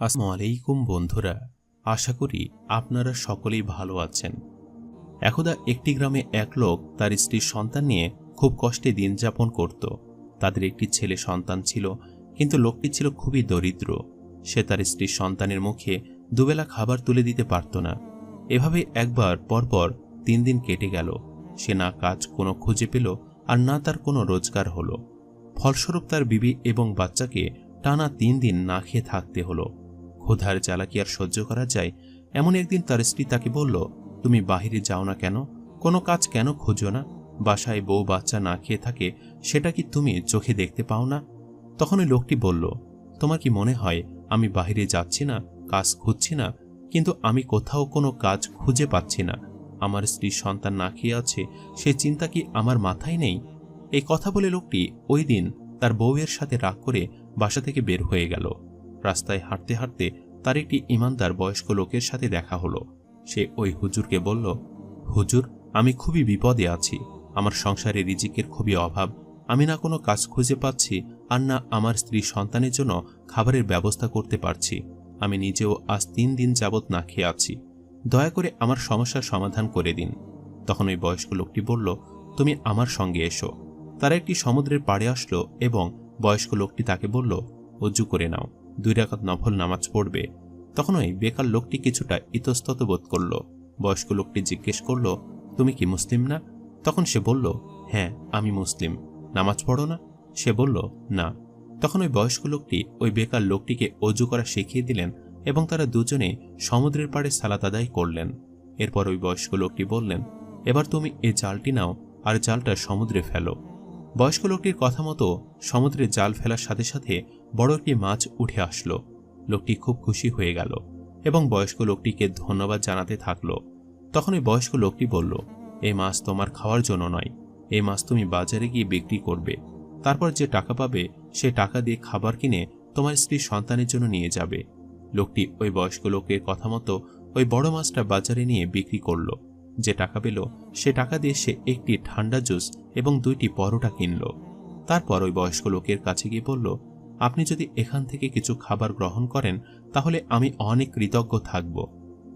আসসালামু আলাইকুম বন্ধুরা, আশা করি আপনারা সকলেই ভালো আছেন। একদা একটি গ্রামে এক লোক তার স্ত্রীর সন্তান নিয়ে খুব কষ্টে দিন যাপন করত। তাদের একটি ছেলে সন্তান ছিল, কিন্তু লোকটি ছিল খুবই দরিদ্র। সে তার স্ত্রীর সন্তানের মুখে দুবেলা খাবার তুলে দিতে পারত না। এভাবে একবার পরপর তিন দিন কেটে গেল। সে না কাজ কোনো খুঁজে পেল আর না তার কোনো রোজগার হলো। ফলস্বরূপ তার বিবি এবং বাচ্চাকে টানা তিন দিন না খেয়ে থাকতে হলো। ক্ষুধার জ্বালা কি আর সহ্য করা যায়? এমন একদিন তার স্ত্রী তাকে বলল, তুমি বাহিরে যাও না কেন? কোনো কাজ কেন খুঁজো না? বাসায় বউ বাচ্চা না খেয়ে থাকে, সেটা কি তুমি চোখে দেখতে পাও না? তখন ওই লোকটি বলল, তোমার কি মনে হয় আমি বাহিরে যাচ্ছি না, কাজ খুঁজছি না, কিন্তু আমি কোথাও কোনো কাজ খুঁজে পাচ্ছি না? আমার স্ত্রী সন্তান না খেয়ে আছে, সে চিন্তা কি আমার মাথায় নেই? এই কথা বলে লোকটি ওই দিন তার বউয়ের সাথে রাগ করে বাসা থেকে বের হয়ে গেল। রাস্তায় হাঁটতে হাঁটতে তার একটি ইমানদার বয়স্ক লোকের সাথে দেখা হলো। সে ওই হুজুরকে বলল, হুজুর, আমি খুবই বিপদে আছি। আমার সংসারে রিজিকের খুবই অভাব। আমি না কোনো কাজ খুঁজে পাচ্ছি আর না আমার স্ত্রী সন্তানের জন্য খাবারের ব্যবস্থা করতে পারছি। আমি নিজেও আজ তিন দিন যাবৎ না খেয়ে আছি। দয়া করে আমার সমস্যার সমাধান করে দিন। তখন ওই বয়স্ক লোকটি বলল, তুমি আমার সঙ্গে এসো। তারা একটি সমুদ্রের পাড়ে আসলো এবং বয়স্ক লোকটি তাকে বলল, অজু করে নাও। দুই রাকাত নফল নামাজ পড়বে। তখন ওই বেকার লোকটি কিছুটা ইতস্তত বোধ করল। বয়স্ক লোকটি জিজ্ঞেস করল, তুমি কি মুসলিম না? তখন সে বলল হ্যাঁ আমি মুসলিম। নামাজ পড়ো না? সে বলল, না। তখন ওই বয়স্ক লোকটি ওই বেকার লোকটিকে অজু করা শিখিয়ে দিলেন এবং তারা দুজনে সমুদ্রের পাড়ে সালাত আদায় করলেন। এরপর ওই বয়স্ক লোকটি বললেন, এবার তুমি এই জালটি নাও আর জালটা সমুদ্রে ফেলো। বয়স্ক লোকটির কথা মতো সমুদ্রে জাল ফেলার সাথে সাথে বড় একটি মাছ উঠে আসলো। লোকটি খুব খুশি হয়ে গেল এবং বয়স্ক লোকটিকে ধন্যবাদ জানাতে থাকল। তখন ওই বয়স্ক লোকটি বলল, এই মাছ তোমার খাওয়ার জন্য নয়। এই মাছ তুমি বাজারে গিয়ে বিক্রি করবে। তারপর যে টাকা পাবে, সে টাকা দিয়ে খাবার কিনে তোমার স্ত্রীর সন্তানের জন্য নিয়ে যাবে। লোকটি ওই বয়স্ক লোকের কথা মতো ওই বড় মাছটা বাজারে নিয়ে বিক্রি করল। যে টাকা পেল, সে টাকা দিয়ে সে একটি ঠান্ডা জুস এবং দুইটি পরোটা কিনল। তারপর ওই বয়স্ক লোকের কাছে গিয়ে বলল, আপনি যদি এখান থেকে কিছু খাবার গ্রহণ করেন, তাহলে আমি অনেক কৃতজ্ঞ থাকব।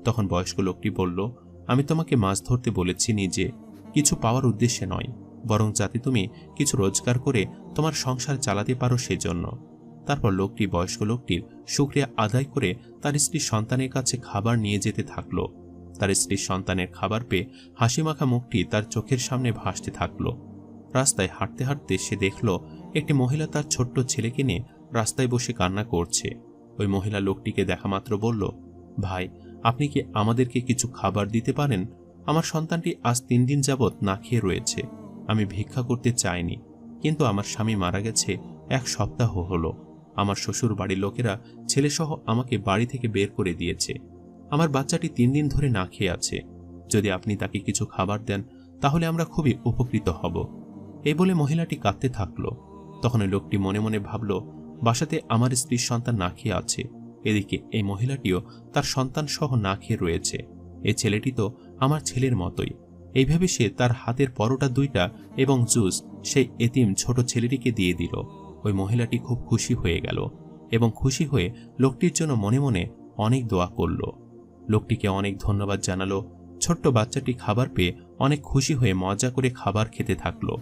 তখন বয়স্ক লোকটি বলল, আমি তোমাকে মাছ ধরতে বলেছি নিজে। কিছু পাওয়ার উদ্দেশ্যে নয়, বরং যাতে তুমি কিছু রোজগার করে তোমার সংসার চালাতে পারো সেজন্য। তারপর লোকটি, বয়স্ক লোকটির শুক্রিয়া আদায় করে তার স্ত্রীর সন্তানের কাছে খাবার নিয়ে যেতে থাকল। তার স্ত্রীর সন্তানের খাবার পেয়ে হাসিমাখা মুখটি তার চোখের সামনে ভাসতে থাকল। রাস্তায় হাঁটতে হাঁটতে সে দেখল, একটি মহিলা তার ছোট্ট ছেলেকে নিয়ে রাস্তায় বসে কান্না করছে। ওই মহিলা লোকটিকে দেখা মাত্র বলল, ভাই, আপনি কি আমাদেরকে কিছু খাবার দিতে পারেন? আমার সন্তানটি আজ তিন দিন যাবৎ না খেয়ে রয়েছে। আমি ভিক্ষা করতে চাইনি, কিন্তু আমার স্বামী মারা গেছে এক সপ্তাহ হলো। আমার শ্বশুর বাড়ির লোকেরা ছেলেসহ আমাকে বাড়ি থেকে বের করে দিয়েছে। আমার বাচ্চাটি তিন দিন ধরে না খেয়ে আছে। যদি আপনি তাকে কিছু খাবার দেন, তাহলে আমরা খুবই উপকৃত হব। এই বলে মহিলাটি কাঁদতে থাকল। তখন ওই লোকটি মনে মনে ভাবল, বাসাতে আমার স্ত্রীর সন্তান না খেয়ে আছে। এদিকে এই মহিলাটিও তার সন্তান সহ না খেয়ে রয়েছে। এই ছেলেটি তো আমার ছেলের মতোই। এইভাবে সে তার হাতের পরোটা দুইটা এবং জুস সেই এতিম ছোট ছেলেটিকে দিয়ে দিল। ওই মহিলাটি খুব খুশি হয়ে গেল এবং খুশি হয়ে লোকটির জন্য মনে মনে অনেক দোয়া করল। লোকটিকে অনেক ধন্যবাদ জানালো। ছোট্ট বাচ্চাটি খাবার পেয়ে অনেক খুশি হয়ে মজা করে খাবার খেতে থাকল।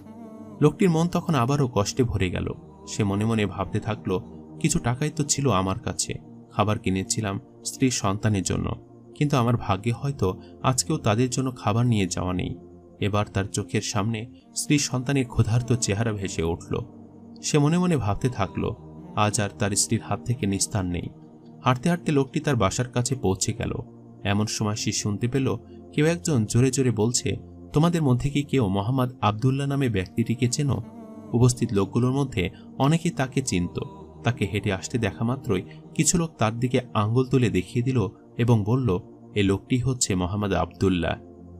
লোকটির মন তখন আবারও কষ্টে ভরে গেল। সে মনে মনে ভাবতে থাকল, কিছু টাকাই তো ছিল আমার কাছে। খাবার কিনেছিলাম স্ত্রীর সন্তানের জন্য। কিন্তু আমার ভাগ্যে হয়তো আজকেও তাদের জন্য খাবার নিয়ে যাওয়া নেই। এবার তার চোখের সামনে স্ত্রী সন্তানের ক্ষুধার্ত চেহারা ভেসে উঠল। সে মনে মনে ভাবতে থাকল, আজ আর তার স্ত্রীর হাত থেকে নিস্তার নেই। হাঁটতে হাঁটতে লোকটি তার বাসার কাছে পৌঁছে গেল। এমন সময় সে শুনতে পেল কেউ একজন জোরে জোরে বলছে, তোমাদের মধ্যে কি কেউ মোহাম্মদ আবদুল্লাহ নামে ব্যক্তিটিকে চেনো? উপস্থিত লোকগুলোর মধ্যে অনেকে তাকে চিনত। তাকে হেঁটে আসতে দেখা মাত্রই কিছু লোক তার দিকে আঙ্গুল তুলে দেখিয়ে দিল এবং বলল, এ লোকটি হচ্ছে মোহাম্মদ আবদুল্লাহ।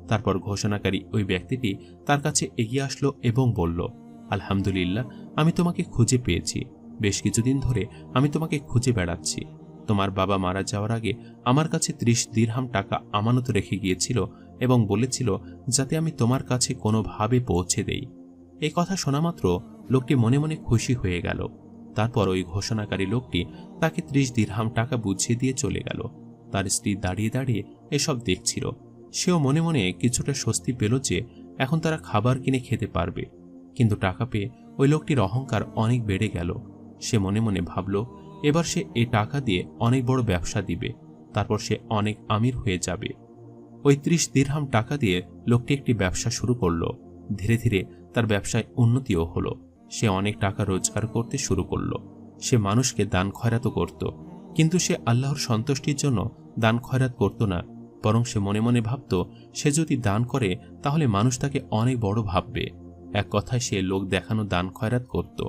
তারপর ঘোষণাকারী ওই ব্যক্তিটি তার কাছে এগিয়ে আসলো এবং বলল, আলহামদুলিল্লাহ, আমি তোমাকে খুঁজে পেয়েছি। বেশ কিছুদিন ধরে আমি তোমাকে খুঁজে বেড়াচ্ছি। তোমার বাবা মারা যাওয়ার আগে আমার কাছে ত্রিশ দীর্হাম টাকা আমানত রেখে গিয়েছিল এবং বলেছিল যাতে আমি তোমার কাছে কোনোভাবে পৌঁছে দেই। এই কথা শোনা মাত্র লোকটি মনে মনে খুশি হয়ে গেল। তারপর ওই ঘোষণাকারী লোকটি তাকে ত্রিশ দিরহাম টাকা বুঝিয়ে দিয়ে চলে গেল। তার স্ত্রী দাঁড়িয়ে দাঁড়িয়ে এসব দেখছিল। সেও মনে মনে কিছুটা স্বস্তি পেল যে এখন তারা খাবার কিনে খেতে পারবে। কিন্তু টাকা পেয়ে ওই লোকটির অহংকার অনেক বেড়ে গেল। সে মনে মনে ভাবল এবার সে এই টাকা দিয়ে অনেক বড় ব্যবসা দিবে, তারপর সে অনেক আমির হয়ে যাবে। ওই ত্রিশ দিরহাম টাকা দিয়ে লোকটি একটি ব্যবসা শুরু করল। ধীরে ধীরে তার ব্যবসায় উন্নতিও হলো। সে অনেক টাকা রোজগার করতে শুরু করল। সে মানুষকে দান খয়রাতও করত। কিন্তু সে আল্লাহর সন্তুষ্টির জন্য দান খয়রাত করত না, বরং সে মনে মনে ভাবত, সে যদি দান করে, তাহলে মানুষ তাকে অনেক বড় ভাববে। এক কথায় সে লোক দেখানো দান খয়রাত করত।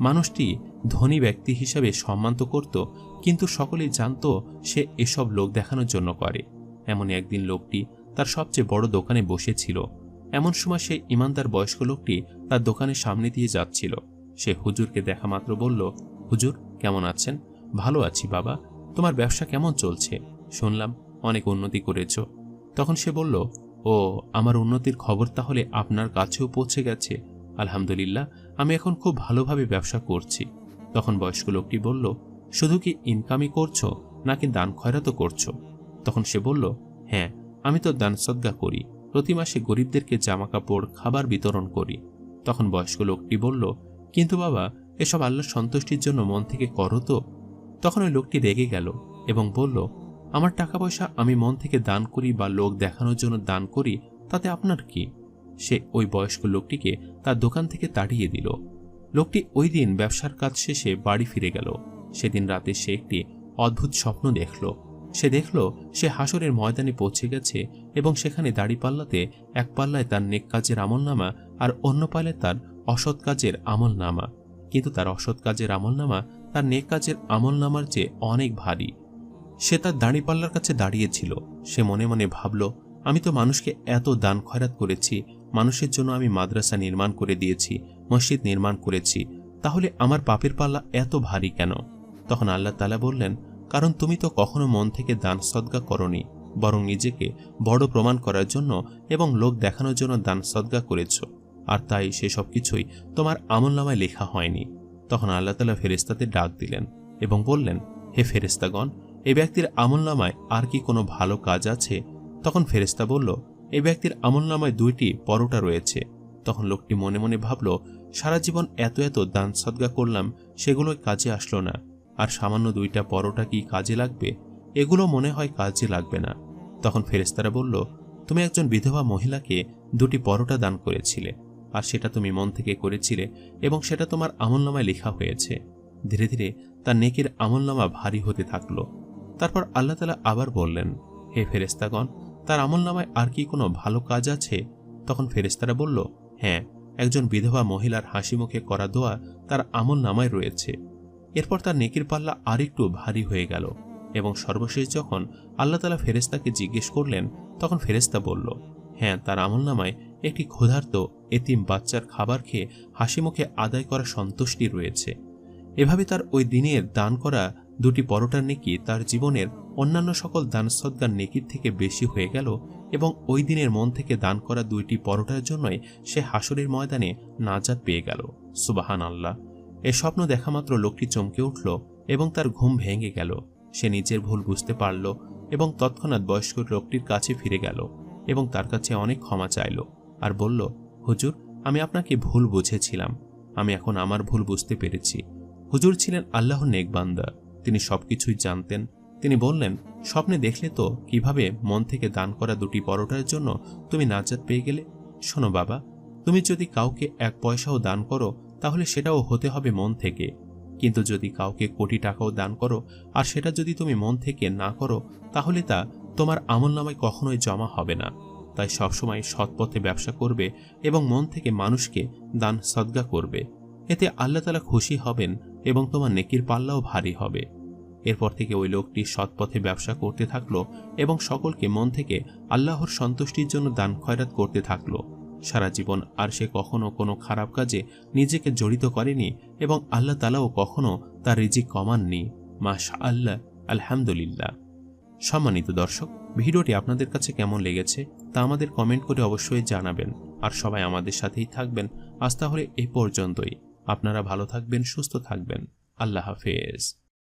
মানুষটি ধনী ব্যক্তি হিসাবে সম্মান তো করত, কিন্তু সকলেই জানত সে এসব লোক দেখানোর জন্য করে। এমন একদিন লোকটি তার সবচেয়ে বড় দোকানে বসেছিল। এমন সময় সেই ইমানদার বয়স্ক লোকটি তার দোকানের সামনে দিয়ে যাচ্ছিল। সে হুজুরকে দেখা মাত্র বলল, হুজুর, কেমন আছেন? ভালো আছি, বাবা। তোমার ব্যবসা কেমন চলছে? শুনলাম, অনেক উন্নতি করেছ। তখন সে বলল, ও, আমার উন্নতির খবর তাহলে আপনার কাছেও পৌঁছে গেছে। আলহামদুলিল্লাহ, আমি এখন খুব ভালোভাবে ব্যবসা করছি। তখন বয়স্ক লোকটি বলল, শুধু কি ইনকামই করছ, নাকি দান খয়রাতও করছ? তখন সে বলল হ্যাঁ আমি তো দান সদ্গা করি, প্রতি মাসে গরিবদেরকে জামা কাপড় খাবার বিতরণ করি। তখন বয়স্ক লোকটি বলল, কিন্তু বাবা, এসব আল্লাহর সন্তুষ্টির জন্য মন থেকে করো তো। তখন ওই লোকটি রেগে গেল এবং বলল, আমার টাকা পয়সা আমি মন থেকে দান করি বা লোক দেখানোর জন্য দান করি, তাতে আপনার কি? সে ওই বয়স্ক লোকটিকে তার দোকান থেকে তাড়িয়ে দিল। লোকটি ওই দিন ব্যবসার কাজ শেষে বাড়ি ফিরে গেল। সেদিন রাতে সে একটি অদ্ভুত স্বপ্ন দেখল। সে দেখল, সে হাসরের ময়দানে পৌঁছে গেছে এবং সেখানে দাড়ি পাল্লাতে এক পাল্লায় তার নেক কাজের আমলনামা আর অন্য পাল্লায় তার অসৎ কাজের আমলনামা। কিন্তু তার অসৎ কাজের আমলনামা তার নেক কাজের আমলনামার চেয়ে অনেক ভারী। সে তার দাড়িপাল্লার কাছে দাঁড়িয়েছিল। সে মনে মনে ভাবল, আমি তো মানুষকে এত দান খয়রাত করেছি, মানুষের জন্য আমি মাদ্রাসা নির্মাণ করে দিয়েছি মসজিদ নির্মাণ করেছি, তাহলে আমার পাপের পাল্লা এত ভারী কেন? তখন আল্লাহ তালা বললেন, কারণ তুমি তো কখনো মন থেকে দান সদ্গা করনি, বরং নিজেকে বড় প্রমাণ করার জন্য এবং লোক দেখানোর জন্য দান সদ্গা করেছ। আর তাই সেসব কিছুই তোমার আমলনামায় লেখা হয়নি। তখন আল্লাহ তালা ফেরেস্তাদের ডাক দিলেন এবং বললেন, হে ফেরেস্তাগণ এ ব্যক্তির আমলনামায় আর কি কোনো ভালো কাজ আছে? তখন ফেরেস্তা বলল, এ ব্যক্তির আমলনামায় দুইটি পরোটা রয়েছে। তখন লোকটি মনে মনে ভাবল সারা জীবন এত এত দান সদ্গা করলাম, সেগুলো কাজে আসলো না। আর সামান্য দুইটা পরোটা কি কাজে লাগবে? এগুলো মনে হয় কাজে লাগবে না। তখন ফেরেস্তারা বলল, তুমি একজন বিধবা মহিলাকে দুটি পরোটা দান করেছিলে, আর সেটা তুমি মন থেকে করেছিলে এবং সেটা তোমার আমলনামায় লেখা হয়েছে। ধীরে ধীরে তার নেকির আমলনামা ভারী হতে থাকল। তারপর আল্লাহ তালা আবার বললেন, হে ফেরেস্তাগণ তার আমলনামায় আর কি কোনো ভালো কাজ আছে? তখন ফেরেস্তারা বলল হ্যাঁ একজন বিধবা মহিলার হাসি মুখে করা দোয়া তার আমল নামায় রয়েছে। এরপর তার নেকির পাল্লা আরেকটু ভারী হয়ে গেল এবং সর্বশেষ যখন আল্লাহ তালা ফেরেস্তাকে জিজ্ঞেস করলেন, তখন ফেরেস্তা বলল হ্যাঁ তার আমল নামায় একটি ক্ষুধার্ত এতিম বাচ্চার খাবার খেয়ে হাসি মুখে আদায় করা সন্তুষ্টি রয়েছে। এভাবে তার ওই দিনের দান করা দুটি পরোটার নেকি তার জীবনের অন্যান্য সকল দান সদ্গার নেকির থেকে বেশি হয়ে গেল এবং ওই দিনের মন থেকে দান করা দুইটি পরোটার জন্যই সে হাসরের ময়দানে নাজাদ পেয়ে গেল। সুবাহান আল্লাহ এ স্বপ্ন দেখা মাত্র লোকটি চমকে উঠল এবং তার ঘুম ভেঙে গেল। সে নিজের ভুল বুঝতে পারল এবং তৎক্ষণাৎ বয়স্ক লোকটির কাছে ফিরে গেল এবং তার কাছে অনেক ক্ষমা চাইল আর বলল, হুজুর, আমি আপনাকে ভুল বুঝেছিলাম। আমি এখন আমার ভুল বুঝতে পেরেছি। হুজুর ছিলেন আল্লাহর নেকবান্দা। তিনি সবকিছুই জানতেন তিনি বললেন, স্বপ্নে দেখলে তো কীভাবে মন থেকে দান করা দুটি পরোটার জন্য তুমি নাজাত পেয়ে গেলে? শোনো বাবা, তুমি যদি কাউকে এক পয়সাও দান করো, তাহলে সেটাও হতে হবে মন থেকে। কিন্তু যদি কাউকে কোটি টাকাও দান করো, আর সেটা যদি তুমি মন থেকে না করো, তাহলে তা তোমার আমল নামায় কখনোই জমা হবে না। তাই সবসময় সৎ পথে ব্যবসা করবে এবং মন থেকে মানুষকে দান সদ্গা করবে। এতে আল্লাহ তালা খুশি হবেন এবং তোমার নেকির পাল্লাও ভারী হবে। এরপর থেকে ওই লোকটি সৎপথে ব্যবসা করতে থাকল এবং সকলকে মন থেকে আল্লাহর সন্তুষ্টির জন্য দান খয়রাত করতে থাকল। সারা জীবন আর সে কখনো কোনো খারাপ কাজে নিজেকে জড়িত করেনি এবং আল্লাহ তালাও কখনো তার রিজিক কমাননি। মাশা আল্লাহ আলহামদুলিল্লাহ। সম্মানিত দর্শক, ভিডিওটি আপনাদের কাছে কেমন লেগেছে তা আমাদের কমেন্ট করে অবশ্যই জানাবেন। আর সবাই আমাদের সাথেই থাকবেন। আজ তাহলে এই পর্যন্তই। আপনারা ভালো থাকবেন, সুস্থ থাকবেন। আল্লাহ হাফেজ।